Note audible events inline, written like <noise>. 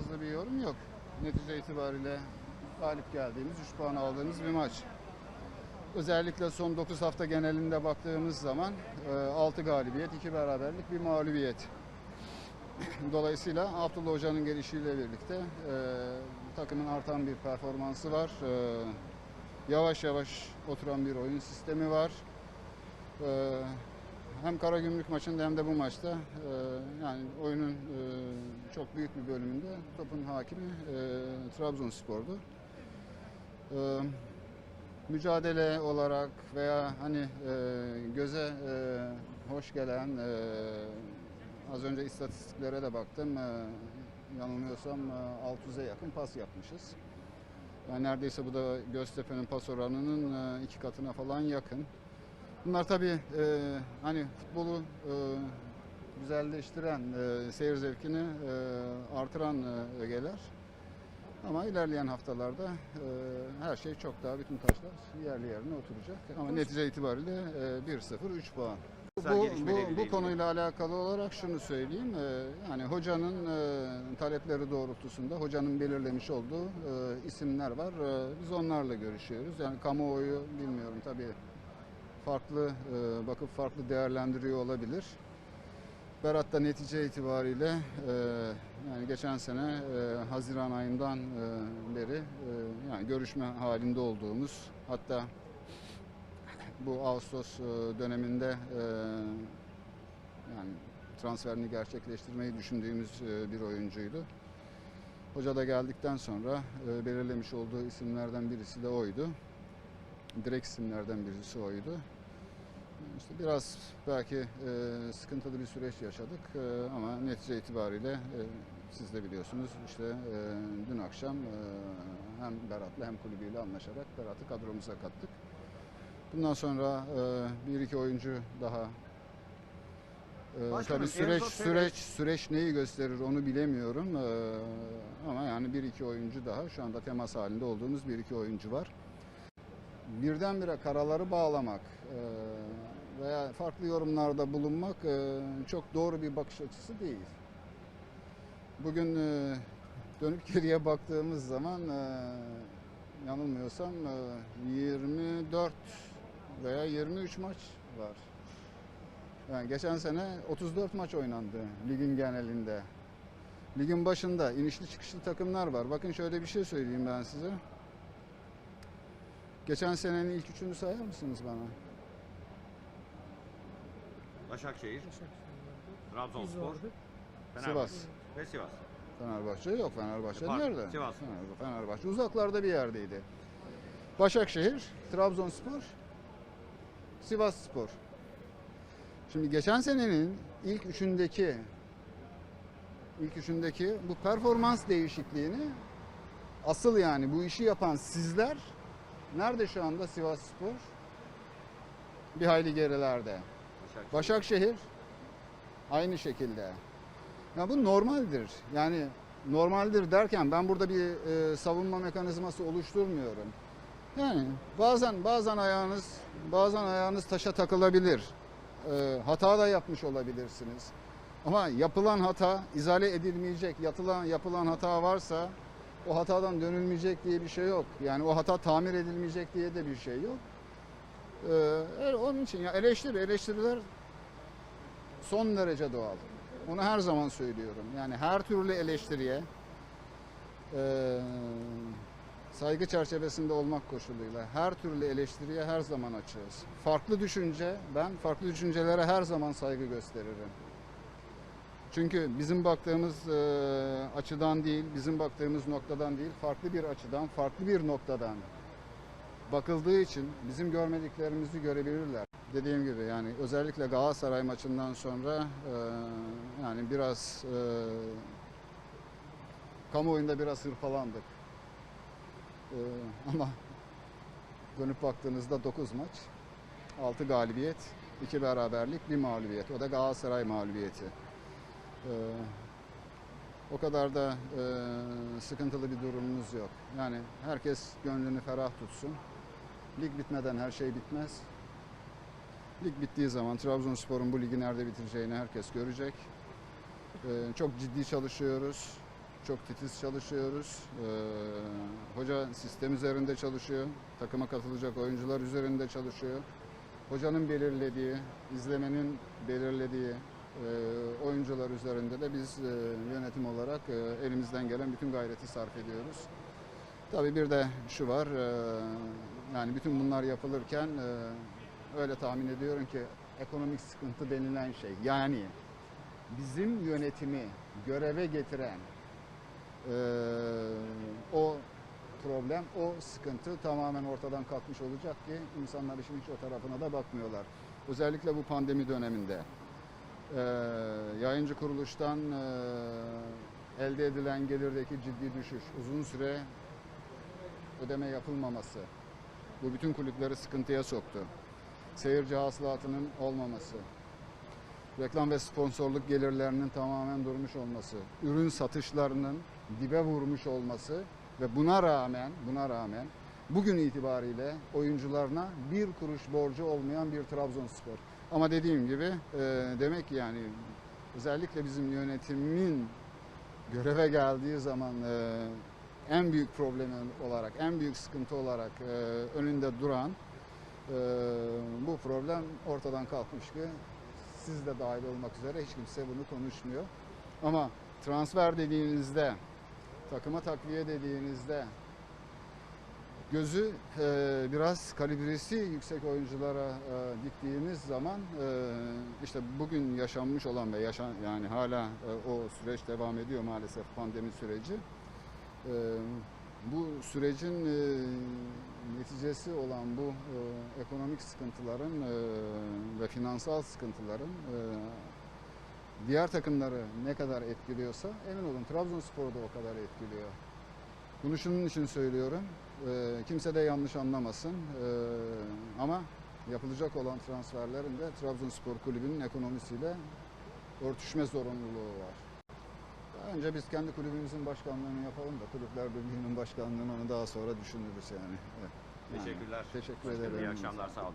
fazla bir yorum yok. Netice itibariyle galip geldiğimiz, 3 puan aldığımız bir maç. Özellikle son 9 hafta genelinde baktığımız zaman 6 galibiyet, 2 beraberlik, bir mağlubiyet. <clears throat> Dolayısıyla Abdullah Hoca'nın gelişiyle birlikte e, takımın artan bir performansı var. E, yavaş yavaş oturan bir oyun sistemi var. E, hem Karagümrük maçında hem de bu maçta e, yani oyunun e, çok büyük bir bölümünde topun hakimi e, Trabzonspor'du. E, mücadele olarak veya hani e, göze e, hoş gelen e, az önce istatistiklere de baktım. E, yanılmıyorsam e, 600'e yakın pas yapmışız. Yani neredeyse bu da Göztepe'nin pas oranının e, iki katına falan yakın. Bunlar tabii e, hani futbolu e, güzelleştiren, e, seyir zevkini e, artıran e, ögeler. Ama ilerleyen haftalarda e, her şey çok daha bütün taşlar yerli yerine oturacak. Ama netice itibariyle e, 1-0 3 puan. Bu, bu, bu konuyla alakalı olarak şunu söyleyeyim. e, Yani hocanın e, talepleri doğrultusunda hocanın belirlemiş olduğu e, isimler var. E, Biz onlarla görüşüyoruz. Yani kamuoyu bilmiyorum tabii farklı e, bakıp farklı değerlendiriyor olabilir. Berat da netice itibariyle e, yani geçen sene e, Haziran ayından beri yani görüşme halinde olduğumuz hatta bu Ağustos döneminde yani transferini gerçekleştirmeyi düşündüğümüz bir oyuncuydu. Hoca da geldikten sonra belirlemiş olduğu isimlerden birisi de oydu. Direkt isimlerden birisi oydu. İşte biraz belki e, sıkıntılı bir süreç yaşadık e, ama netice itibariyle e, siz de biliyorsunuz işte e, dün akşam e, hem Berat'la hem kulübüyle anlaşarak Berat'ı kadromuza kattık. Bundan sonra e, bir iki oyuncu daha e, tabii süreç süreç süreç neyi gösterir onu bilemiyorum E, ama yani bir iki oyuncu daha şu anda temas halinde olduğumuz bir iki oyuncu var birdenbire karaları bağlamak e, veya farklı yorumlarda bulunmak e, çok doğru bir bakış açısı değil. Bugün e, dönüp <laughs> geriye baktığımız zaman yanılmıyorsam e, 24 veya 23 maç var. Yani geçen sene 34 maç oynandı ligin genelinde. Ligin başında inişli çıkışlı takımlar var. Bakın şöyle bir şey söyleyeyim ben size. Geçen senenin ilk üçünü sayar mısınız bana? Başakşehir, Trabzonspor. Fenerbahçe Sivas. ve Sivas. Fenerbahçe yok. Fenerbahçe Pardon, nerede? Sivas. Fener- Fenerbahçe uzaklarda bir yerdeydi. Başakşehir, Trabzonspor, Sivasspor. Şimdi geçen senenin ilk üçündeki ilk üçündeki bu performans değişikliğini asıl yani bu işi yapan sizler nerede şu anda Sivasspor? Bir hayli gerilerde. Başakşehir. Başakşehir aynı şekilde. Ya bu normaldir. Yani normaldir derken ben burada bir e, savunma mekanizması oluşturmuyorum. Yani bazen bazen ayağınız bazen ayağınız taşa takılabilir. E, hata da yapmış olabilirsiniz. Ama yapılan hata izale edilmeyecek. Yatılan yapılan hata varsa o hatadan dönülmeyecek diye bir şey yok. Yani o hata tamir edilmeyecek diye de bir şey yok. Ee, onun için ya eleştiri, eleştiriler son derece doğal. Onu her zaman söylüyorum. Yani her türlü eleştiriye e, saygı çerçevesinde olmak koşuluyla her türlü eleştiriye her zaman açığız. Farklı düşünce, ben farklı düşüncelere her zaman saygı gösteririm. Çünkü bizim baktığımız e, açıdan değil, bizim baktığımız noktadan değil, farklı bir açıdan, farklı bir noktadan bakıldığı için bizim görmediklerimizi görebilirler. Dediğim gibi yani özellikle Galatasaray maçından sonra e, yani biraz e, kamuoyunda biraz hırpalandık. Ama dönüp baktığınızda 9 maç, 6 galibiyet, 2 beraberlik, 1 mağlubiyet. O da Galatasaray mağlubiyeti. E, o kadar da e, sıkıntılı bir durumumuz yok. Yani herkes gönlünü ferah tutsun. Lig bitmeden her şey bitmez. Lig bittiği zaman Trabzonspor'un bu ligi nerede bitireceğini herkes görecek. Ee, çok ciddi çalışıyoruz. çok titiz çalışıyoruz. Ee, hoca sistem üzerinde çalışıyor. Takıma katılacak oyuncular üzerinde çalışıyor. Hocanın belirlediği, izlemenin belirlediği e, oyuncular üzerinde de biz e, yönetim olarak e, elimizden gelen bütün gayreti sarf ediyoruz. Tabii bir de şu var, e, yani bütün bunlar yapılırken öyle tahmin ediyorum ki ekonomik sıkıntı denilen şey yani bizim yönetimi göreve getiren o problem, o sıkıntı tamamen ortadan kalkmış olacak ki insanlar işin hiç o tarafına da bakmıyorlar. Özellikle bu pandemi döneminde e, yayıncı kuruluştan e, elde edilen gelirdeki ciddi düşüş, uzun süre ödeme yapılmaması bu bütün kulüpleri sıkıntıya soktu. Seyirci hasılatının olmaması, reklam ve sponsorluk gelirlerinin tamamen durmuş olması, ürün satışlarının dibe vurmuş olması ve buna rağmen buna rağmen bugün itibariyle oyuncularına bir kuruş borcu olmayan bir Trabzonspor. Ama dediğim gibi e, demek ki yani özellikle bizim yönetimin göreve geldiği zaman e, en büyük problemi olarak, en büyük sıkıntı olarak e, önünde duran e, bu problem ortadan kalkmış ki siz de dahil olmak üzere hiç kimse bunu konuşmuyor. Ama transfer dediğinizde, takıma takviye dediğinizde gözü e, biraz kalibresi yüksek oyunculara e, diktiğiniz zaman e, işte bugün yaşanmış olan ve yaşan yani hala e, o süreç devam ediyor maalesef pandemi süreci. E, bu sürecin e, neticesi olan bu e, ekonomik sıkıntıların e, ve finansal sıkıntıların e, diğer takımları ne kadar etkiliyorsa emin olun Trabzonspor'u da o kadar etkiliyor. Bunu şunun için söylüyorum. e, kimse de yanlış anlamasın. E, ama yapılacak olan transferlerin de Trabzonspor Kulübü'nün ekonomisiyle örtüşme zorunluluğu var. Daha önce biz kendi kulübümüzün başkanlığını yapalım da Kulüpler Birliği'nin başkanlığını onu daha sonra düşünürüz yani. Evet. Yani Teşekkürler. Teşekkür Başkanım, ederim. İyi akşamlar. Sağ olun.